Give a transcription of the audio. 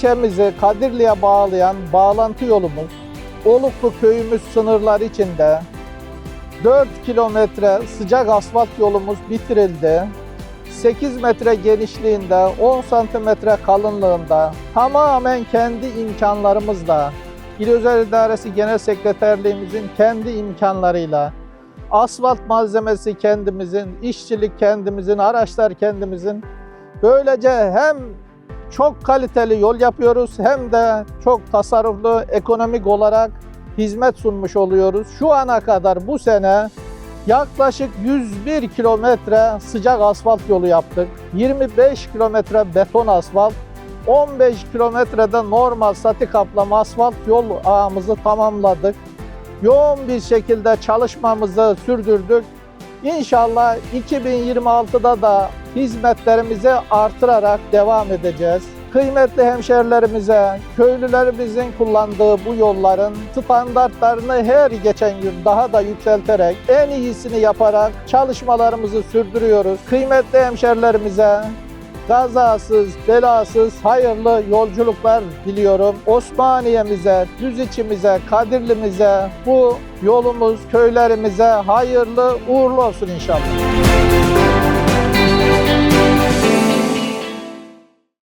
İlçemizi Kadirli'ye bağlayan bağlantı yolumuz Oluklu köyümüz sınırları içinde 4 kilometre sıcak asfalt yolumuz bitirildi. 8 metre genişliğinde, 10 santimetre kalınlığında tamamen kendi imkanlarımızla İl Özel İdaresi Genel Sekreterliğimizin kendi imkanlarıyla asfalt malzemesi kendimizin, işçilik kendimizin, araçlar kendimizin. Böylece hem çok kaliteli yol yapıyoruz hem de çok tasarruflu ekonomik olarak hizmet sunmuş oluyoruz. Şu ana kadar bu sene yaklaşık 101 kilometre sıcak asfalt yolu yaptık. 25 kilometre beton asfalt, 15 kilometrede normal sati kaplama asfalt yol ağımızı tamamladık. Yoğun bir şekilde çalışmamızı sürdürdük. İnşallah 2026'da da hizmetlerimizi artırarak devam edeceğiz. Kıymetli hemşerilerimize, köylülerimizin kullandığı bu yolların standartlarını her geçen gün daha da yükselterek, en iyisini yaparak çalışmalarımızı sürdürüyoruz. Kıymetli hemşerilerimize kazasız, belasız, hayırlı yolculuklar diliyorum. Osmaniye'mize, Düziçimize, Kadirli'mize, bu yolumuz köylerimize hayırlı uğurlu olsun inşallah.